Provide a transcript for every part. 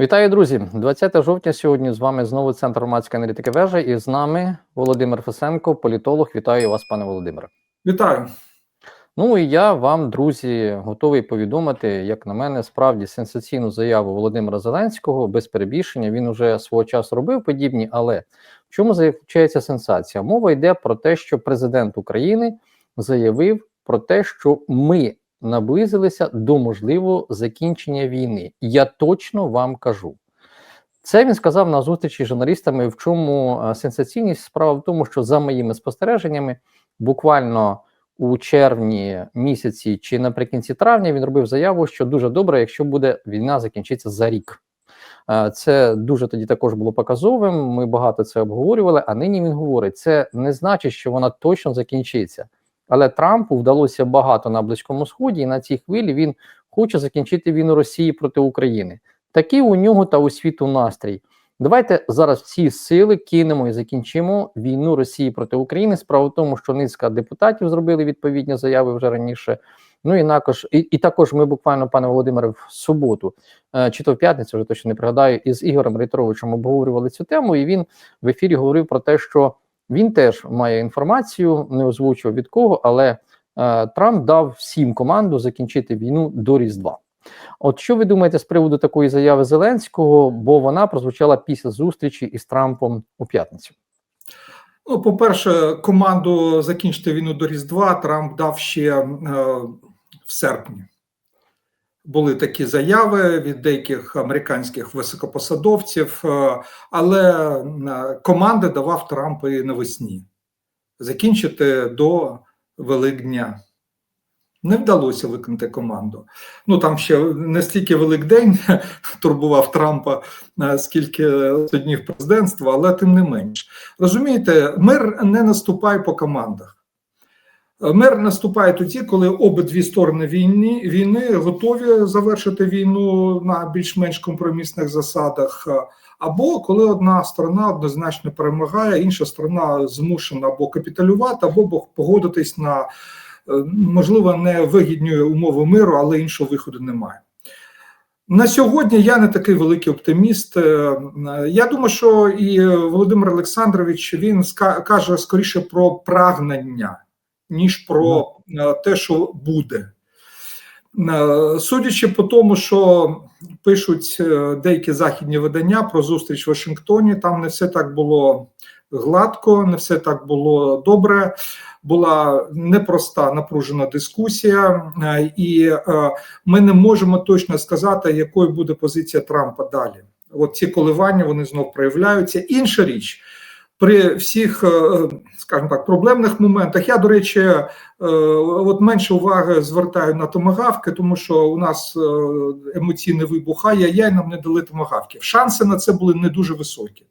Вітаю, друзі! 20 жовтня сьогодні з вами знову Центр громадської аналітики вежа і з нами Володимир Фесенко, політолог. Вітаю вас, пане Володимире. Вітаю. Ну і я вам, друзі, готовий повідомити, як на мене, справді сенсаційну заяву Володимира Зеленського без перебільшення. Він уже свого часу робив подібні, але в чому заключається сенсація? Мова йде про те, що президент України заявив про те, що ми наблизилися до можливого закінчення війни. Я точно вам кажу. Це він сказав на зустрічі з журналістами. В чому е, сенсаційність справа в тому, що за моїми спостереженнями, буквально у червні місяці чи наприкінці травня він робив заяву, що дуже добре, якщо буде війна закінчиться за рік. Е, Це дуже тоді також було показовим. Ми багато це обговорювали. А нині він говорить: це не значить, що вона точно закінчиться. Але Трампу вдалося багато на Близькому Сході, і на цій хвилі він хоче закінчити війну Росії проти України. Такий у нього та у світу настрій. Давайте зараз всі сили кинемо і закінчимо війну Росії проти України. Справа в тому, що низка депутатів зробили відповідні заяви вже раніше. Ну і також, і, і також ми буквально, пане Володимире, в суботу, е, чи то в п'ятницю, вже точно не пригадаю, із Ігорем Рейтеровичем обговорювали цю тему, і він в ефірі говорив про те, що він теж має інформацію, не озвучив від кого, але е, Трамп дав всім команду закінчити війну до Різдва. От що ви думаєте з приводу такої заяви Зеленського? Бо вона прозвучала після зустрічі із Трампом у п'ятницю. Ну, по-перше, команду закінчити війну до Різдва Трамп дав ще е, в серпні. Були такі заяви від деяких американських високопосадовців, е, але е, команди давав Трамп і навесні закінчити до Великдня. Не вдалося виконати команду. Ну там ще не стільки Великдень турбував Трампа, е, скільки днів президентства, але тим не менш. Розумієте, мир не наступає по командах. Мир наступає тоді, коли обидві сторони війни війни готові завершити війну на більш-менш компромісних засадах, або коли одна сторона однозначно перемагає, інша сторона змушена або капітулювати, або погодитись на е, можливо не вигідні умови миру, але іншого виходу немає. На сьогодні я не такий великий оптиміст. Е, Я думаю, що і Володимир Олександрович він каже скоріше про прагнення, ніж про е, те, що буде. Е, Судячи по тому, що пишуть деякі західні видання про зустріч в Вашингтоні, там не все так було гладко, не все так було добре. Була непроста напружена дискусія, і ми не можемо точно сказати, якою буде позиція Трампа далі. От ці коливання вони знов проявляються. Інша річ при всіх, скажімо так, проблемних моментах. Я до речі, от менше уваги звертаю на томагавки, тому що у нас емоційний вибух, а я нам не дали томагавки. Шанси на це були не дуже високі.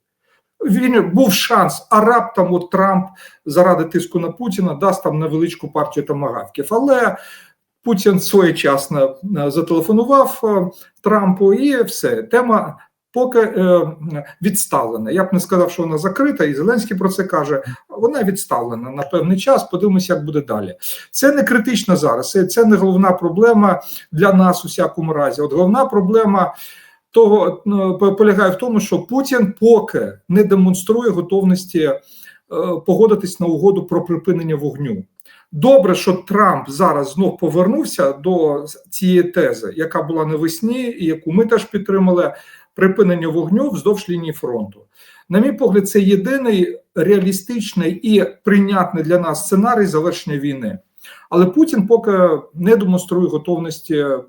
Він був шанс, а раптом от Трамп заради тиску на Путіна дасть там невеличку партію томагавків. Але Путін своєчасно зателефонував Трампу, і все тема поки е, відставлена. Я б не сказав, що вона закрита, і Зеленський про це каже. Вона відставлена на певний час. Подивимося, як буде далі. Це не критично зараз. Це не головна проблема для нас у всякому разі. От головна проблема того полягає в тому, що Путін поки не демонструє готовності е, погодитись на угоду про припинення вогню. Добре, що Трамп зараз знов повернувся до цієї тези, яка була навесні, і яку ми теж підтримали припинення вогню вздовж лінії фронту. На мій погляд, це єдиний реалістичний і прийнятний для нас сценарій завершення війни. Але Путін поки не демонструє готовності е,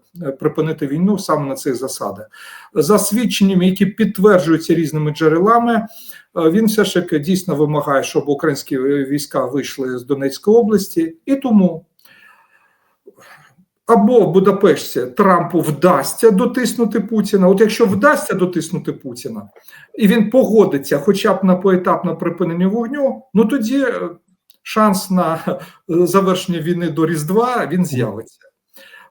припинити війну саме на цих засадах. За свідченнями, які підтверджуються різними джерелами, він все ж таки дійсно вимагає, щоб українські війська вийшли з Донецької області, і тому. Або в Будапешті Трампу вдасться дотиснути Путіна. От якщо вдасться дотиснути Путіна, і він погодиться, хоча б на поетапне припинення вогню, ну тоді шанс на завершення війни до Різдва він з'явиться.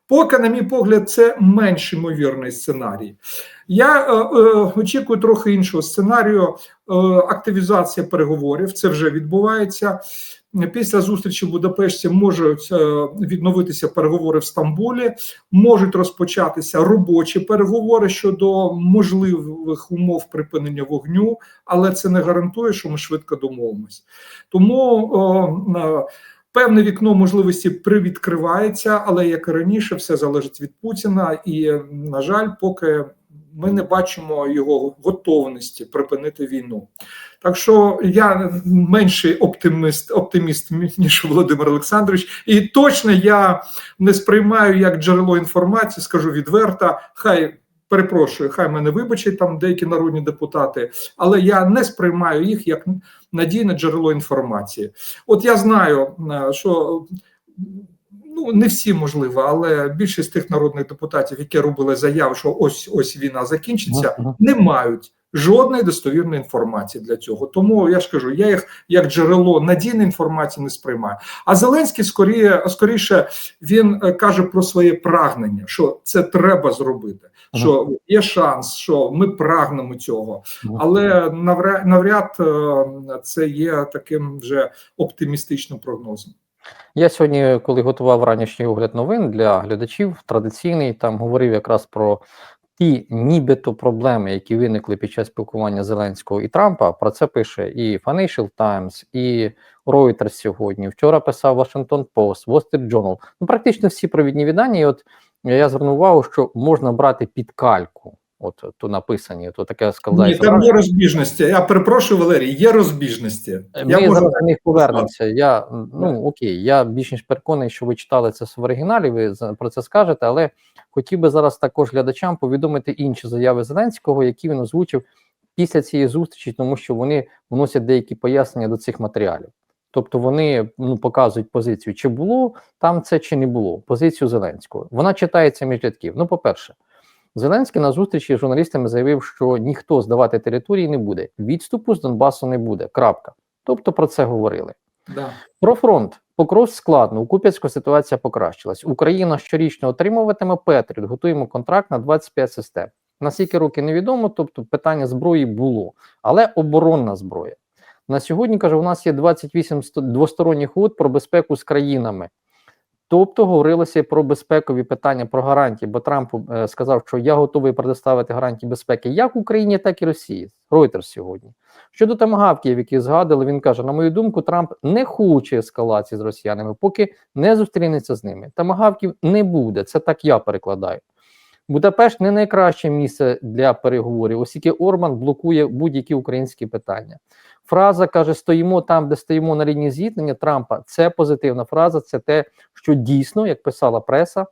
Поки, на мій погляд, це менш ймовірний сценарій. Я е, е, очікую трохи іншого сценарію. Е, активізація переговорів це вже відбувається. після зустрічі в Будапешті можуть е, відновитися переговори в Стамбулі, можуть розпочатися робочі переговори щодо можливих умов припинення вогню, але це не гарантує, що ми швидко домовимось. Тому о, е, певне вікно можливості привідкривається, але як і раніше, все залежить від Путіна, і на жаль, поки ми не бачимо його готовності припинити війну. Так що я менший оптиміст, оптиміст ніж Володимир Олександрович, і точно я не сприймаю як джерело інформації, скажу відверто. Хай перепрошую, хай мене вибачать там деякі народні депутати, але я не сприймаю їх як надійне джерело інформації. От я знаю, е, що ну не всі можливо, але більшість тих народних депутатів, які робили заяву, що ось ось війна закінчиться, не мають жодної достовірної інформації для цього. Тому я ж кажу, я їх як джерело надійної інформації не сприймаю. А Зеленський скоріше, скоріше він е, каже про своє прагнення, що це треба зробити. Мгм. Що є шанс, що ми прагнемо цього, але навряд, навряд е, це є таким вже оптимістичним прогнозом. Я сьогодні, коли готував ранішній огляд новин для глядачів, традиційний там говорив якраз про ті нібито проблеми, які виникли під час спілкування Зеленського і Трампа. Про це пише і Financial Times, і Reuters сьогодні. Вчора писав Washington Post, Wall Street Journal. Ну, практично всі провідні видання. І от я звернув увагу, що можна брати під кальку. От то написані, то таке Ні, складається. там є розбіжності. Я перепрошую, Валерій, є розбіжності. Ми Я можу зараз до них повернемося. Я ну окей, я більш ніж переконаний, що ви читали це в оригіналі. Ви про це скажете, але хотів би зараз також глядачам повідомити інші заяви Зеленського, які він озвучив після цієї зустрічі, тому що вони вносять деякі пояснення до цих матеріалів. Тобто вони ну показують позицію, чи було там це, чи не було. Позицію Зеленського. Вона читається між рядків. Ну, по-перше, Зеленський на зустрічі з журналістами заявив, що ніхто здавати території не буде. Відступу з Донбасу не буде. Крапка. Тобто про це говорили. да. Про фронт. Покров складно. У Куп'янську ситуація покращилась. Україна щорічно отримуватиме Петріот. Готуємо контракт на 25 систем. На скільки років невідомо, тобто питання зброї було, але оборонна зброя. На сьогодні каже, у нас є 28 сто- двосторонніх угод про безпеку з країнами. Тобто говорилося про безпекові питання, про гарантії, бо Трамп е, сказав, що я готовий предоставити гарантії безпеки як Україні, так і Росії. Reuters сьогодні. Щодо тамагавків, які згадали, він каже: на мою думку, Трамп не хоче ескалації з росіянами, поки не зустрінеться з ними. Тамагавків не буде. Це так я перекладаю. Будапешт не найкраще місце для переговорів, оскільки Орбан блокує будь-які українські питання. Фраза каже: стоїмо там, де стоїмо на лінії зіткнення Трампа. Це позитивна фраза. Це те, що дійсно, як писала преса,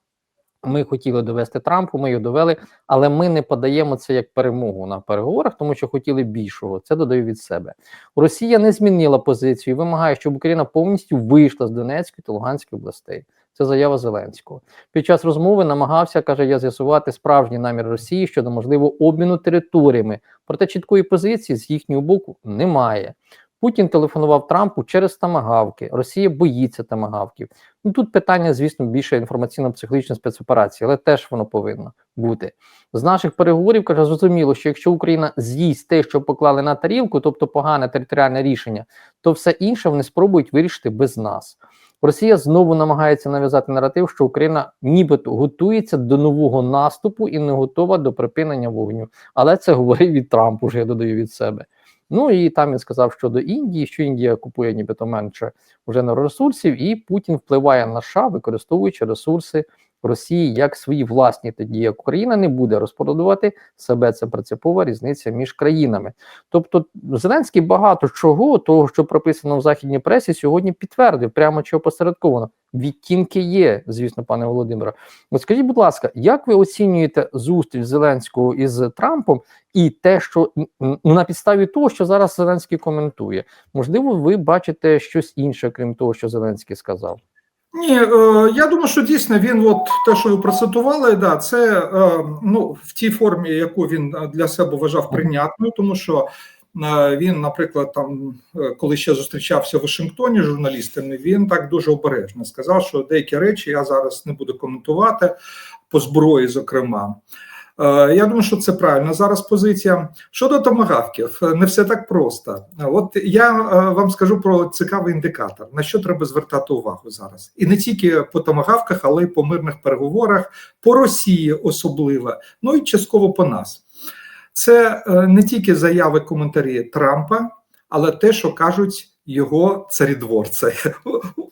ми хотіли довести Трампу, ми його довели, але ми не подаємо це як перемогу на переговорах, тому що хотіли більшого. Це додаю від себе. Росія не змінила позицію, вимагає, щоб Україна повністю вийшла з Донецької та Луганської областей. Це заява Зеленського. Під час розмови намагався, каже, я з'ясувати справжній намір Росії щодо можливого обміну територіями. Проте чіткої позиції з їхнього боку немає. Путін телефонував Трампу через тамагавки. Росія боїться тамагавків. Ну тут питання, звісно, більше інформаційно-психологічної спецоперації, але теж воно повинно бути. З наших переговорів каже, зрозуміло, що якщо Україна з'їсть те, що поклали на тарілку, тобто погане територіальне рішення, то все інше вони спробують вирішити без нас. Росія знову намагається нав'язати наратив, що Україна нібито готується до нового наступу і не готова до припинення вогню. Але це говорив від Трамп, уже я додаю від себе. Ну і там він сказав щодо Індії, що Індія купує нібито менше вже ресурсів, і Путін впливає на США, використовуючи ресурси Росії як свої власні. Тоді як Україна не буде розпродувати себе, це принципова різниця між країнами. Тобто Зеленський багато чого, того, що прописано в західній пресі, сьогодні підтвердив прямо чи опосередковано. Відтінки є, звісно, пане Володимире. От скажіть, будь ласка, як ви оцінюєте зустріч Зеленського із Трампом і те, що ну, на підставі того, що зараз Зеленський коментує, можливо, ви бачите щось інше, крім того, що Зеленський сказав? Ні, е, я думаю, що дійсно він, от те, що ви процитували, да, це е, ну, в тій формі, яку він е, для себе вважав прийнятною, тому що він, наприклад, там, коли ще зустрічався в Вашингтоні з журналістами, він так дуже обережно сказав, що деякі речі я зараз не буду коментувати по зброї, зокрема. Е, Я думаю, що це правильна зараз позиція. Щодо томагавків, не все так просто. От я е, вам скажу про цікавий індикатор, на що треба звертати увагу зараз, і не тільки по томагавках, але й по мирних переговорах, по Росії особливо, ну і частково по нас. Це е, не тільки заяви, коментарі Трампа, але те, що кажуть його царідворця.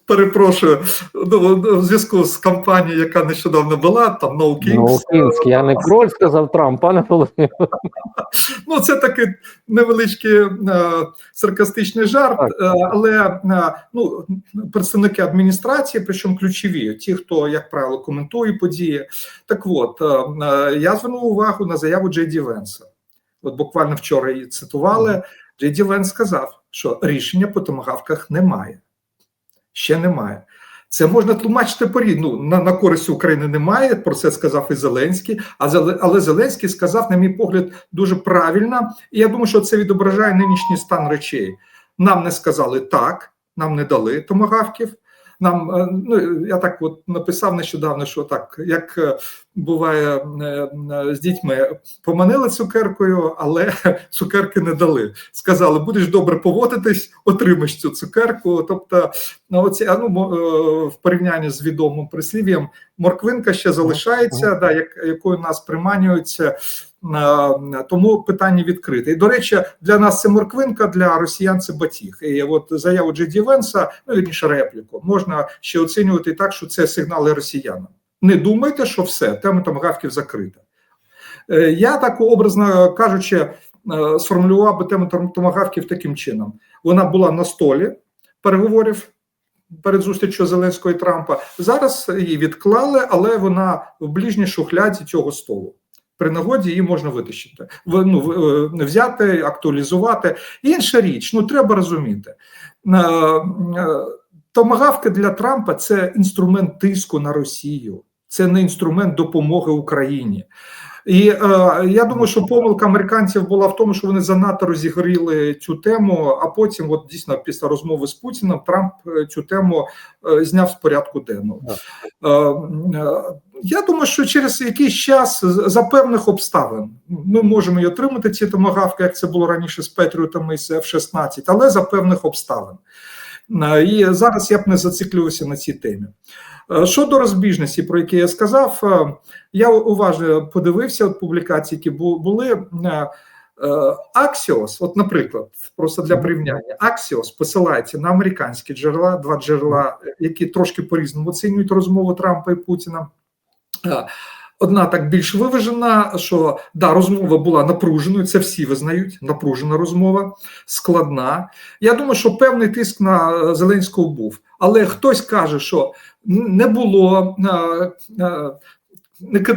Перепрошую, ну, в зв'язку з кампанією, яка нещодавно була, там No Kings, Ну, Кінський, я не кроль сказав Трамп, пане Володимире. Ну, це такий невеличкий е, саркастичний жарт, Так. е, але е, ну, представники адміністрації, причому ключові, ті, хто, як правило, коментує події. Так от, е, е, я звернув увагу на заяву Джей Ді Венса. От буквально вчора її цитували. Джей Ді Венс сказав, що рішення по томагавках немає. Ще немає. Це можна тлумачити по ну, на, на користь України немає. Про це сказав і Зеленський. А але Зеленський сказав, на мій погляд, дуже правильно. І я думаю, що це відображає нинішній стан речей. Нам не сказали так, нам не дали томагавків. Нам е, ну я так от написав нещодавно, що так як е, буває е, з дітьми, поманили цукеркою, але цукерки не дали. Сказали, будеш добре поводитись, отримаєш цю цукерку. Тобто, ну, оці, ну, в порівнянні з відомим прислів'ям, морквинка ще залишається, да, як, якою нас приманюються. Е, Тому питання відкрите. І до речі, для нас це морквинка, для росіян це батіг. І от заяву Джеді Венса, ну вірніше репліку, можна ще оцінювати так, що це сигнали росіянам. Не думайте, що все, тема томагавків закрита. Е, Я так образно кажучи, е, сформулював би тему томагавків таким чином: вона була на столі переговорів перед зустрічю Зеленського і Трампа. Зараз її відклали, але вона в ближній шухляді цього столу. При нагоді її можна витащити, ну, е, взяти, актуалізувати. Інша річ, ну треба розуміти. Е, е, Томагавки для Трампа це інструмент тиску на Росію, це не інструмент допомоги Україні. І е, я думаю, що помилка американців була в тому, що вони занадто розігріли цю тему. А потім, от дійсно, після розмови з Путіним, Трамп е, цю тему е, зняв з порядку денного. Е, е, я думаю, що через якийсь час за певних обставин ми можемо і отримати ці томагавки, як це було раніше з Петріотами і з F-16, але за певних обставин. Е, І зараз я б не зациклювався на цій темі. Е, Щодо розбіжності, про які я сказав, е, я уважно подивився от публікації, які були. Е, от, наприклад, просто для порівняння, Axios посилається на американські джерела, два джерела, які трошки по-різному оцінюють розмову Трампа і Путіна. Одна так більш виважена, що да, розмова була напруженою, це всі визнають. Напружена розмова, складна. Я думаю, що певний тиск на е, Зеленського був, але хтось каже, що не було, е, е,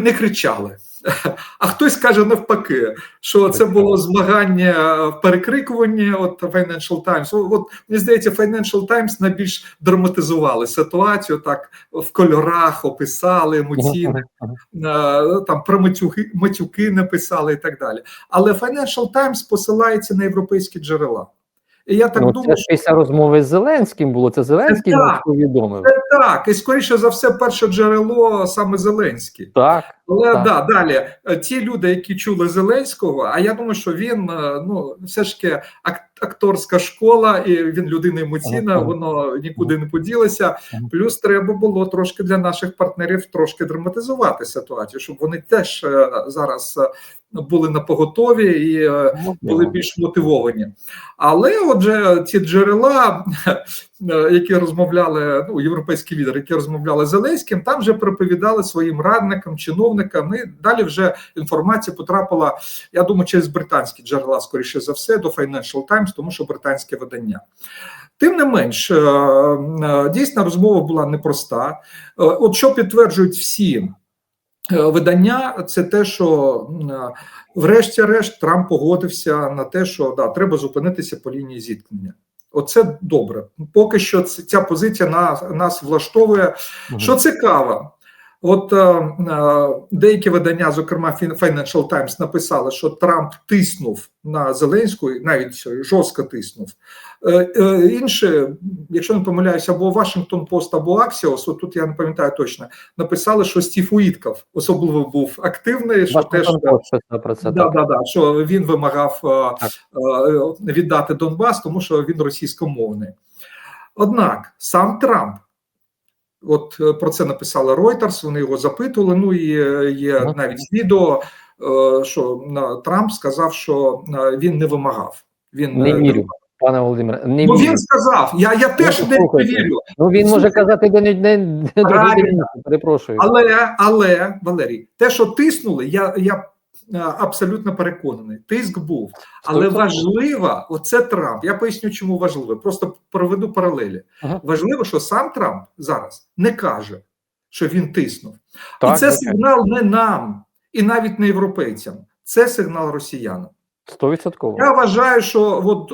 не кричали. А хтось каже навпаки, що це було змагання в перекрикуванні. От Financial Times. От мені здається, Financial Times найбільш драматизували ситуацію, так в кольорах описали емоційно е, там про матюки, матюки написали і так далі. Але Financial Times посилається на європейські джерела. І я так Ну, думаю, це ж після розмови з Зеленським було. Це Зеленський Так. повідомив. що так, і скоріше за все, перше джерело саме Зеленський. Так. Але Так. да, далі е, ті люди, які чули Зеленського, а я думаю, що він е, ну все ж таки ак- акторська школа, і він людина емоційна, воно нікуди не поділося. Плюс треба було трошки для наших партнерів трошки драматизувати ситуацію, щоб вони теж е, зараз були на поготові і е, були більш мотивовані. Але отже, ці джерела, які розмовляли, ну європейські лідери, які розмовляли з Зеленським, там вже проповідали своїм радникам, чиновникам. І далі вже інформація потрапила, я думаю, через британські джерела, скоріше за все, до Financial Times, тому що британське видання. Тим не менш, е, е, дійсно розмова була непроста. Е, От що підтверджують всі е, видання, це те, що е, врешті-решт Трамп погодився на те, що да, треба зупинитися по лінії зіткнення. Оце добре. Поки що ця позиція нас, нас влаштовує. Угу. Що цікаво, От е, е, деякі видання, зокрема Fin- Financial Times, написали, що Трамп тиснув на Зеленську, навіть жорстко тиснув. Е, е, якщо не помиляюся, або Washington Post, або Axios, от тут я не пам'ятаю точно, написали, що Стів Уітков особливо був активний, що теж Вашингтон про це да, да, да, що він вимагав е, Так. віддати Донбас, тому що він російськомовний. Однак сам Трамп, от про це написали Reuters, вони його запитували. Ну і є навіть відео, що Трамп сказав, що він не вимагав. Він Не вірю, пане Володимире. Не Ну він сказав. Я, я теж Ну, не вірю. Ну він може казати де не де, де перепрошую. Але, але, Валерій, те, що тиснули, я, я е, абсолютно переконаний. Тиск був. Але важливо, оце Трамп. Я поясню, чому важливо. Просто проведу паралелі. Ага. Важливо, що сам Трамп зараз не каже, що він тиснув. Так, і це звичайно. сигнал не нам, і навіть не європейцям. Це сигнал росіянам. Стовідсотково. Я вважаю, що от,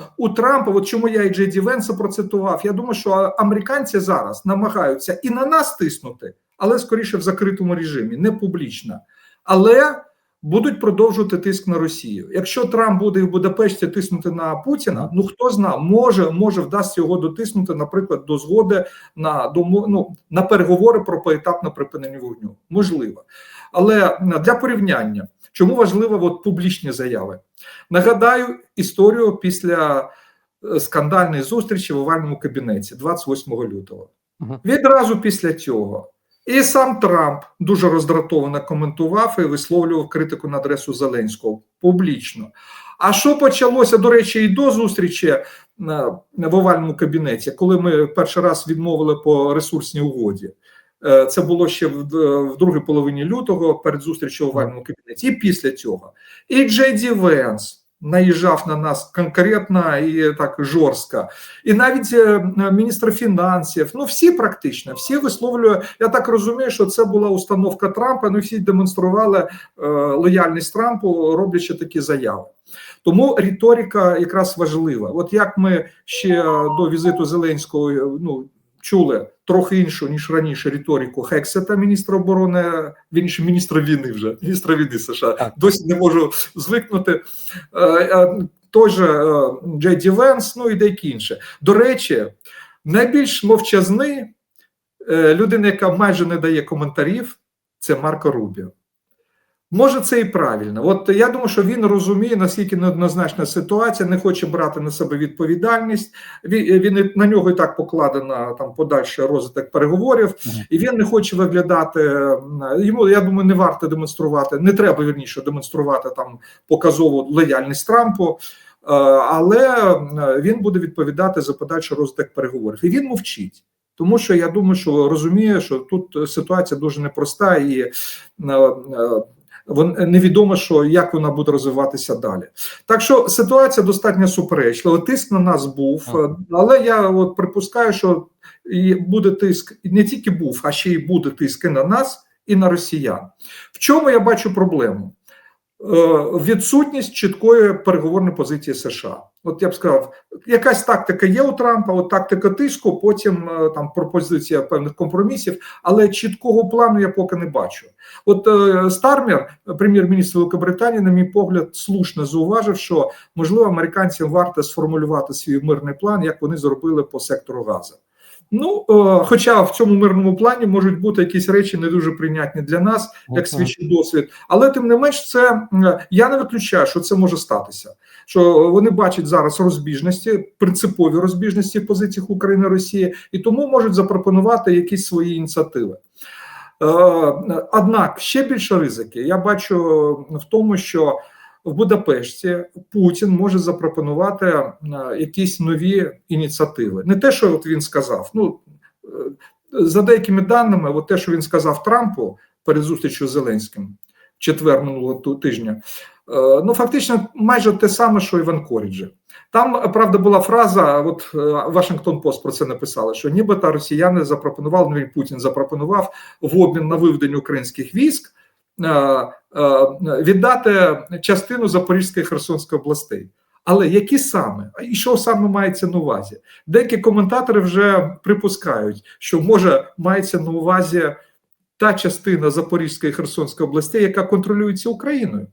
е, у Трампа, от чому я і Джей Ді Венса процитував, я думаю, що американці зараз намагаються і на нас тиснути, але скоріше в закритому режимі, не публічно. Але будуть продовжувати тиск на Росію. Якщо Трамп буде в Будапешті тиснути на Путіна, ну хто зна, може, може вдасться його дотиснути, наприклад, до згоди на домо- ну, на переговори про поетапне припинення вогню. Можливо. Але для порівняння, чому важливо от публічні заяви? Нагадаю історію після е, скандальної зустрічі в овальному кабінеті 28 лютого. Мгм. Відразу після цього. І сам Трамп дуже роздратовано коментував і висловлював критику на адресу Зеленського публічно. А що почалося, до речі, і до зустрічі е, в овальному кабінеті, коли ми перший раз відмовили по ресурсній угоді? Е, Це було ще в, в другій половині лютого перед зустрічю в овальному кабінеті. І після цього. І Джей Ді Венс наїжджав на нас конкретно і так жорстко. І навіть е, міністр фінансів, ну всі практично, всі висловлюють. Я так розумію, що це була установка Трампа. Ну всі демонстрували е, лояльність Трампу, роблячи такі заяви. Тому риторика якраз важлива. От як ми ще до візиту Зеленського е, ну, чули трохи іншу ніж раніше риторику Хексета, міністра оборони, він ще міністра війни вже міністра війни США. Так. Досі не можу звикнути. Е, е, Той же е, Джей Ді Венс, ну і деякі інші. До речі, найбільш мовчазний людина, яка майже не дає коментарів, це Марко Рубіо. Може, це і правильно. От я думаю, що він розуміє, наскільки неоднозначна ситуація, не хоче брати на себе відповідальність. Він, він на нього і так покладено там подальший розвиток переговорів, і він не хоче виглядати. Йому я думаю, не варто демонструвати, не треба вірніше демонструвати там показову лояльність Трампу. е, Але е, він буде відповідати за подальший розвиток переговорів. І він мовчить. Тому що я думаю, що розуміє, що тут ситуація дуже непроста і е, е, невідомо, що як вона буде розвиватися далі. Так що ситуація достатньо суперечлива. Тиск на нас був, е, але я от припускаю, що і буде тиск не тільки був, а ще й буде тиск і на нас, і на росіян. В чому я бачу проблему? Е, Відсутність чіткої переговорної позиції США. От я б сказав, якась тактика є у Трампа, от тактика тиску, потім е, там пропозиція певних компромісів, але чіткого плану я поки не бачу. От е, Стармер, прем'єр-міністр Великобританії, на мій погляд, слушно зауважив, що можливо американцям варто сформулювати свій мирний план, як вони зробили по сектору Газа. Ну, е, хоча в цьому мирному плані можуть бути якісь речі не дуже прийнятні для нас, як Мгм. свідчить досвід, але тим не менш, це я не виключаю, що це може статися. Що вони бачать зараз розбіжності, принципові розбіжності в позиціях України Росії, і тому можуть запропонувати якісь свої ініціативи. Е, Однак ще більше ризики я бачу в тому, що в Будапешті Путін може запропонувати е, якісь нові ініціативи. Не те, що от він сказав. Ну е, за деякими даними, от те, що він сказав Трампу перед зустрічю з Зеленським четвер минулого тижня. е, Ну, фактично, майже те саме, що і в Анкоріджі. Там, правда, була фраза, от Вашингтон Пост про це написали, що нібито росіяни запропонували, ну Путін запропонував в обмін на виведення українських військ віддати частину Запорізької і Херсонської областей. Але які саме? І що саме мається на увазі? Деякі коментатори вже припускають, що може мається на увазі та частина Запорізької і Херсонської областей, яка контролюється Україною.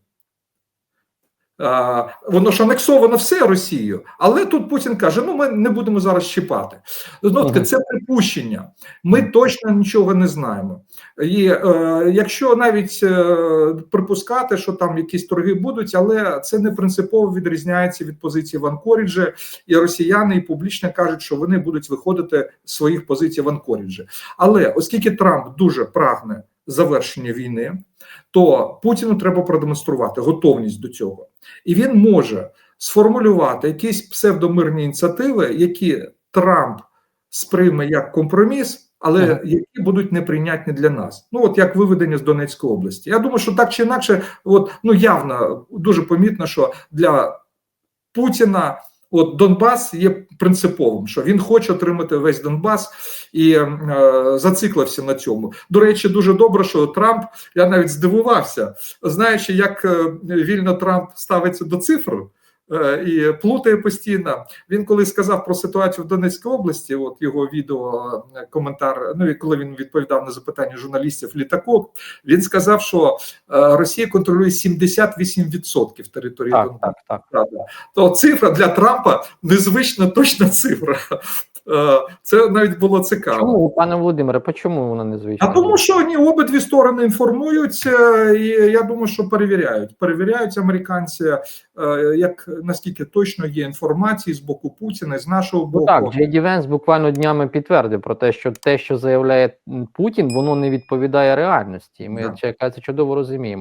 А, Воно ж анексовано все Росією, але тут Путін каже: ну ми не будемо зараз щіпати. Знову таки, це припущення. Ми точно нічого не знаємо. І е, якщо навіть е, припускати, що там якісь торги будуть, але це не принципово відрізняється від позиції в Анкоріджі, і росіяни і публічно кажуть, що вони будуть виходити з своїх позицій в Анкоріджі. Але оскільки Трамп дуже прагне завершення війни, то Путіну треба продемонструвати готовність до цього, і він може сформулювати якісь псевдомирні ініціативи, які Трамп сприйме як компроміс. Але Ага. які будуть неприйнятні для нас, ну от як виведення з Донецької області. Я думаю, що так чи інакше, от ну явно дуже помітно, що для Путіна от Донбас є принциповим, що він хоче отримати весь Донбас і е, зациклився на цьому. До речі, дуже добре, що Трамп я навіть здивувався, знаючи, як е, вільно Трамп ставиться до цифр. е, І плутає постійно. Він коли сказав про ситуацію в Донецькій області, от його відео е, коментар. Ну і коли він відповідав на запитання журналістів літаку, він сказав, що Росія контролює 78% території Так, Донбасу. так, так. Правда. То цифра для Трампа незвично точна цифра. Е, Це навіть було цікаво. Чому, пане Володимире, по чому вона незвична? А тому, що ні, обидві сторони інформують, е, і я думаю, що перевіряють. Перевіряють американці, е, як наскільки точно є інформації з боку Путіна, з нашого Ну боку. так, Джейді Венс буквально днями підтвердив про те, що те, що заявляє Путін, воно не відповідає реальності. Ми це чудово розуміємо.